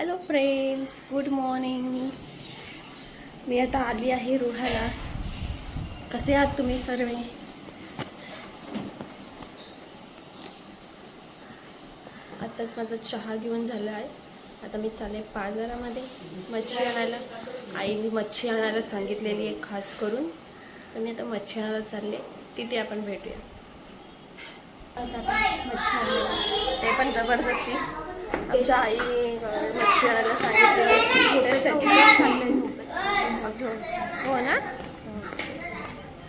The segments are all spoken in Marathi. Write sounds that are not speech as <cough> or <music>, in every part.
हॅलो फ्रेंड्स गुड मॉर्निंग मी आता आली आहे रोहाला. कसे आहात तुम्ही सर्व? आत्ताच माझा चहा घेऊन झाला आहे. आता मी चालले बाजारामध्ये मच्छी आणायला. आईने मच्छी आणायला सांगितलेली आहे खास करून. तर मी आता मच्छी आणायला चालले. तिथे आपण भेटूया. मच्छी आणायला ते पण जबरदस्ती. आमच्या आईने अं, मच्छी आणायला सांगितलेलं हो ना?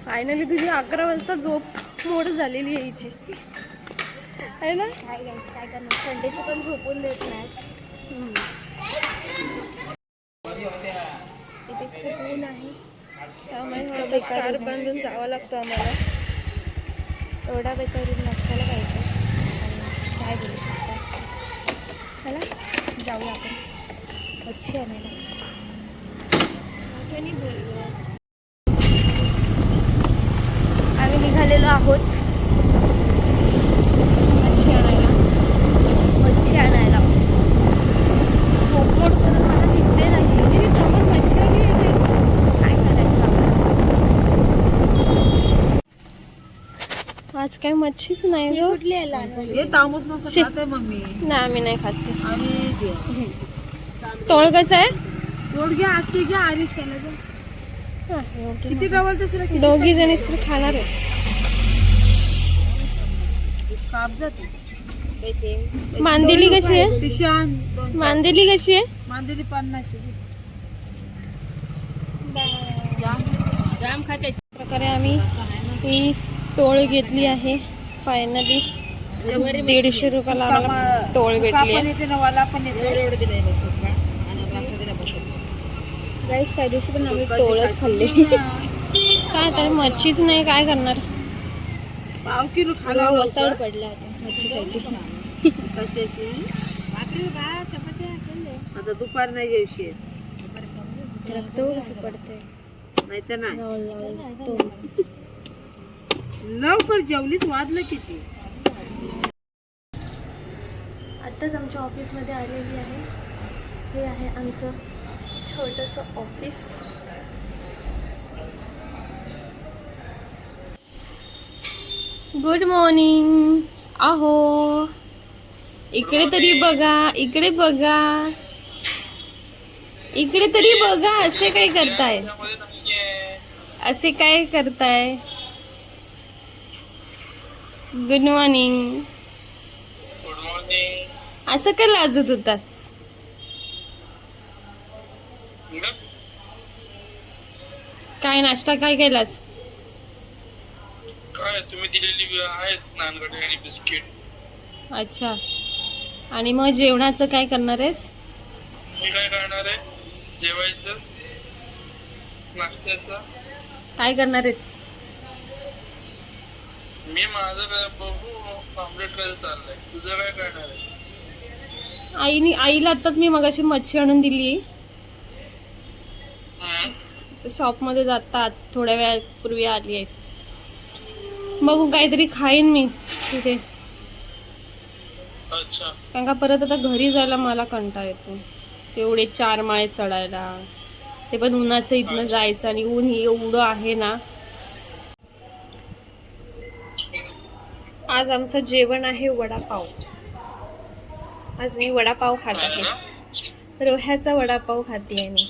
फायनली तुझी अकरा वाजता झोप मोड झालेली आहे हिची. आहे ना? काय करणार? संडेची पण झोपून देत हम्म. इथे खूप ऊन आहे. त्यामुळे स्कार्फ बांधून जावं लागतं आम्हाला. एवढा बेकार नसायला बोल गं. आम्ही निघालेलो आहोत. मच्छी आणायला. मच्छी आणायला. झोप मोड करून मला निघते नाही समोर मच्छी आली आहे? काय करायचं आपण? आज काय मच्छीच नाही ही कुठली आहे मम्मी. नाही आम्ही नाही खात ते. टोळ कसं आहे? दोघी जणी खाणार आहे. काप जाते. मांदेली कशी आहे? मांदेली कशी आहे? मांदेली पन्नास जाम. जाम खाते. प्रकारे आम्ही ही टोळ घेतली आहे फायनली दीडशे रुपयाला आम्हाला टोळ भेटली पण आहे येते ना वाला पण येते गाईस त्या दिवशी पण आम्ही टोळच खाल्ले. <laughs> काय तर मच्छीच नाही काय करणार? पाव किलो खाला वसाड पडला होता मच्छीसाठी. कशाशी? आता दुपार नाही जेवशी रक्त कसं पडतंय. नाही तर नाही. तो. लवकर जेवलीच वाजलं किती? आत्ताच आमच्या ऑफिसमध्ये आलेली आहे. हे आहे आमचं छोटंसं ऑफिस गुड मॉर्निंग आहो. इकडे तरी बघा इकडे बघा. इकडे तरी बघा असे काय करताय? असे काय करताय? गुड मॉर्निंग असं का लाजत होतास? काय नाश्ता काय केलास? काय तुम्ही दिलेली आहेत नानगडे आणि बिस्किट. अच्छा. आणि मग जेवणाचं काय करणार आहेस? मी काय करणार आहे? जेवायचं नाश्त्याचं. काय करणार आहेस? मी माझं काय बघू ऑमलेट करायचं चाललंय. तुझं काय करणार आहे आईने आईला आत्ताच मी मगाशी मच्छी आणून दिली. हं? शॉपमध्ये जातात. थोड्या वेळापूर्वी आली आहे. बघू काहीतरी खाईन मी तिथे. अच्छा. कारण का परत आता घरी जायला मला कंटाळा येतो. तेवढे चार माळे चढायला. ते पण उन्हाचं इथनं जायचं आणि ऊन हे एवढं आहे ना. आज आमचं जेवण आहे वडापाव. आज मी वडापाव खात. आहे रोह्याचा वडापाव खाते आहे मी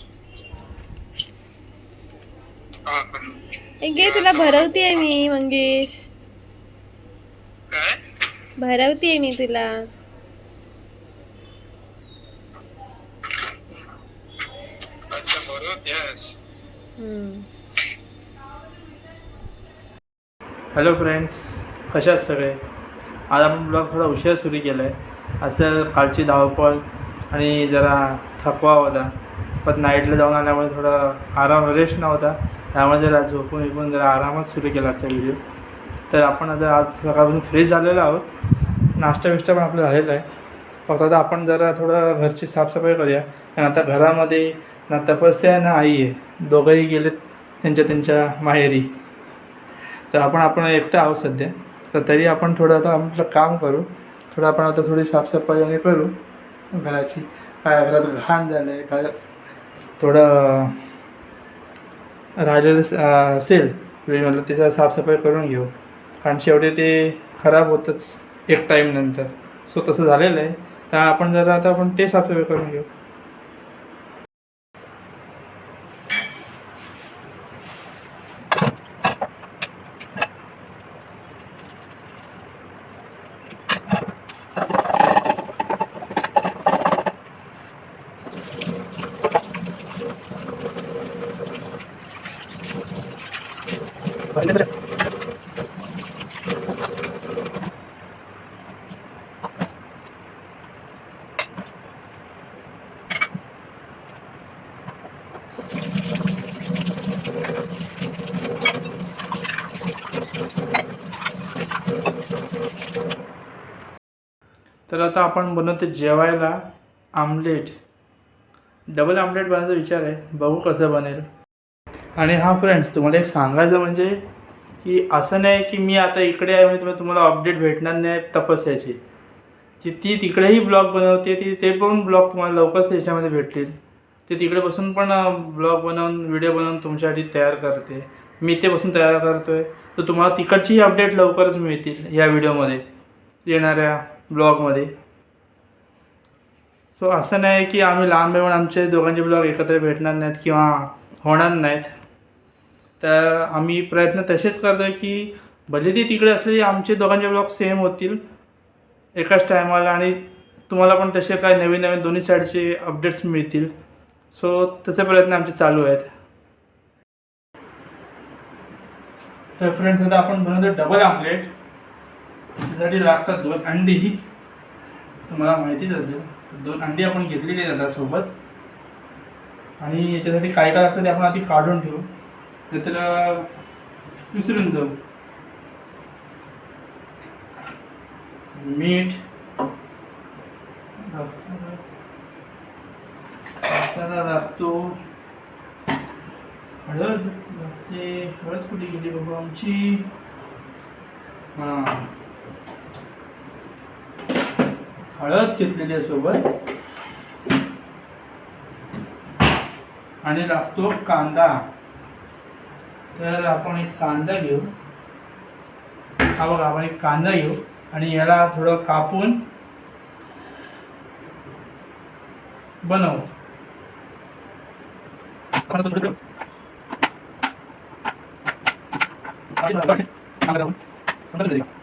हा का? हे घे तुला भरवते आहे मी मंगेश. काय? भरवते आहे मी तुला. अच्छा बरोबर यस हम्म. हॅलो फ्रेंड्स कशा आहेत सगळे? आज आपण ब्लॉग थोडा उशीर सुरू केला आहे असं कालची धावपळ आणि जरा थकवा होता. पण नाईटला जाऊन आल्यामुळे थोडा आराम रेस्ट नव्हता. त्यामुळे जरा झोपून विपून जरा आरामात सुरू केला आजचा व्हिडिओ तर आपण आता आज सकाळपासून फ्रेश झालेलो आहोत. नाश्ता बिष्टा पण आपला झालेला आहे. फक्त आता आपण जरा थोडं घरची साफसफाई करूया. कारण आता घरामध्ये ना तपस्या आहे ना आई आहे. दोघंही गेलेत त्यांच्या त्यांच्या माहेरी. तर आपण आपण एकटं आहोत सध्या. तर तरी आपण थोडं आता आपलं काम करू. थोडं आपण आता थोडी साफसफाई आणि करू. घराची. काय घरात घाण झालं आहे काय थोडं राहिलेलं असेल वेळ म्हटलं त्याचा साफसफाई करून घेऊ. कारण शेवटी ते खराब होतंच एक टाईम नंतर. सो तसं झालेलं आहे. तर आपण जरा आता आपण ते साफसफाई करून घेऊ. तर आता आपण बनवतो जेवायला आमलेट. डबल आमलेट बनवायचा विचार आहे. बघू कसं बनेल. आणि हा फ्रेंड्स तुम्हाला एक सांगायचं म्हणजे की असं नाही की मी आता इकडे आहे म्हणजे तुम्हाला अपडेट भेटणार नाही तपस्याची. ती ती तिकडेही ब्लॉग बनवते ती ते पण ब्लॉग तुम्हाला लवकरच त्याच्यामध्ये भेटतील. ते तिकडे बसून पण ब्लॉग बनवून व्हिडिओ बनवून तुमच्यासाठी तयार करते. मी ते बसून तयार करतो आहे तर तुम्हाला तिकडचीही अपडेट लवकरच मिळतील या व्हिडिओमध्ये येणाऱ्या ब्लॉगमध्ये सो असं नाही की आम्ही लहान भाई आमचे दोघांचे ब्लॉग एकत्र भेटणार नाहीत किंवा होणार नाहीत. तर आम्ही प्रयत्न तसेच करतो आहे की भले ती तिकडे असलेली आमचे दोघांचे ब्लॉग सेम होतील एकाच टायमाला आणि तुम्हाला पण तसे काय नवीन नवीन दोन्ही साईडचे अपडेट्स मिळतील. सो तसे प्रयत्न आमचे चालू आहेत. तर फ्रेंड्स आता आपण बनवतो डबल आमलेट त्यासाठी लागतात दोन अंडी. तुम्हाला माहितीच असेल तर दोन अंडी आपण घेतलेली जातात सोबत. आणि याच्यासाठी काय काय लागतं ते आपण आधी काढून ठेवू. नाहीतर विसरून जाऊ. मीठ. मसाला लागतो हळद लागते हळद कुठे गेली बाबा आमची? हां. हळद घेतलेली आहे सोबत. आणि लागतो कांदा. तर आपण एक कांदा घेऊ. हा बघा आपण एक कांदा घेऊ आणि याला थोडं कापून बनवू. आपण आता थोडं- कांदा टाकून. कांदा टाकून. बरं, झाली ना आता बारीक दोन मिनिटं. आपल्या- आपल्या omelette.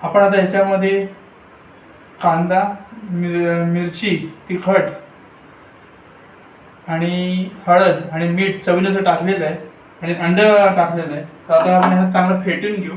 आपण आता ह्याच्यामध्ये कांदा मिर मिरची तिखट आणि हळद आणि मीठ चवीनुसार टाकलेलं आहे आणि अंड टाकलेलं आहे. तर आता आपण ह्याला चांगलं फेटून घेऊ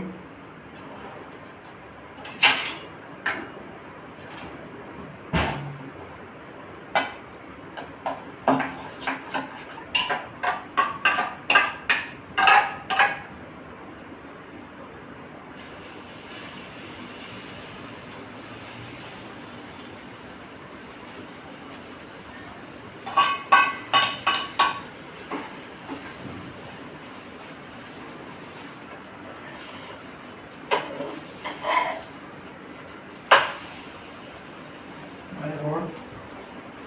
आणि थोडं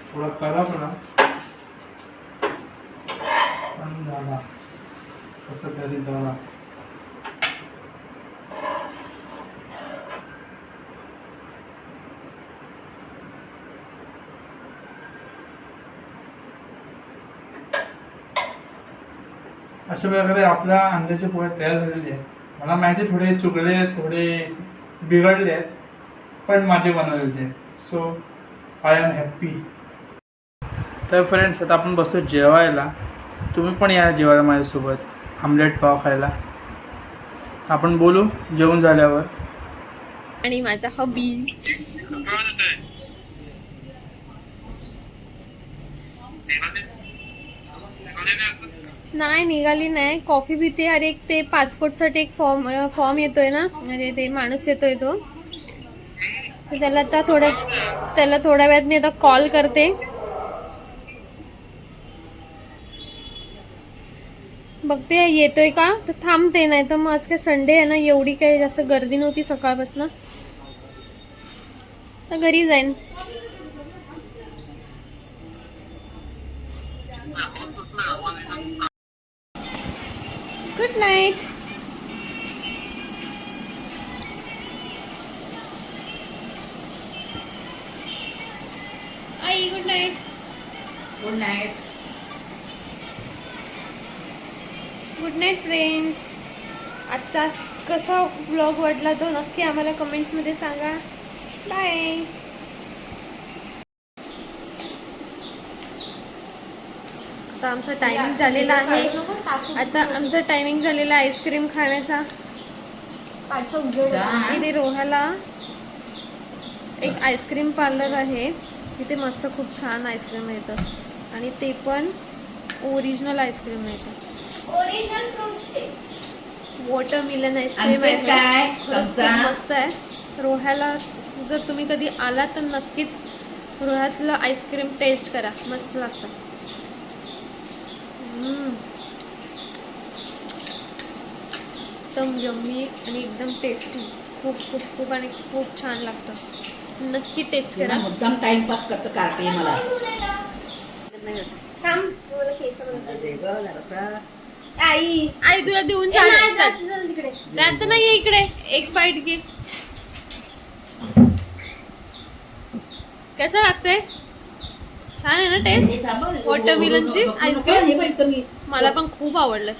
थोडा करा म्हणा पण झाला कसं तरी झाला अशा प्रकारे आपल्या अंड्याचे पोहे तयार झालेले आहेत. मला माहिती आहे थोडे चुकले थोडे बिघडले आहेत पण माझे बनवलेले आहेत. सो आय एम हॅप्पी तर फ्रेंड्स आता आपण बसतो जेवायला. तुम्ही पण या जेवायला माझ्यासोबत. आमलेट पाव खायला. आपण बोलू जेवण झाल्यावर. आणि माझा हॉबी <laughs> नाही निघाली नाही. कॉफी पिते. अरे एक ते पासपोर्टसाठी एक फॉर्म फॉर्म येतोय ना? अरे ते माणूस येतोय तो. त्याला आता थोड्या त्याला थोड्या वेळात मी आता कॉल करते. बघते येतोय का? तर थांबते नाही तर मग आज काय संडे आहे ना एवढी काही जास्त गर्दी नव्हती सकाळपासून. तर घरी जाईन. गुड नाईट आई good night good night good night friends आजचा कसा ब्लॉग वाटला तो नक्की आम्हाला कमेंट्समध्ये सांगा. बाय आता आमचा टायमिंग झालेला आहे. आता आमचा टायमिंग झालेला आईस्क्रीम खाण्याचा. इथे रोहाला एक आईस्क्रीम पार्लर आहे. तिथे मस्त खूप छान आईस्क्रीम मिळतं. आणि ते पण ओरिजिनल आईस्क्रीम मिळतं. वॉटरमिलन आईस्क्रीम आहे. मस्त आहे. रोह्याला जर तुम्ही कधी आला तर नक्कीच रोह्यातलं आईस्क्रीम टेस्ट करा. मस्त लागतं. एकदम यम्मी आणि एकदम टेस्टी खूप खूप खूप आणि खूप छान लागतं. नक्की टेस्ट करा. मुद्दाम टाइमपास करतो कार्टे मला. आई. आई तुला देऊन जात नाही इकडे. एक बाईट घे. कसं लागतंय? छान आहे ना टेस्ट वॉटरमिलनची आईस्क्रीम मला पण खूप आवडलं.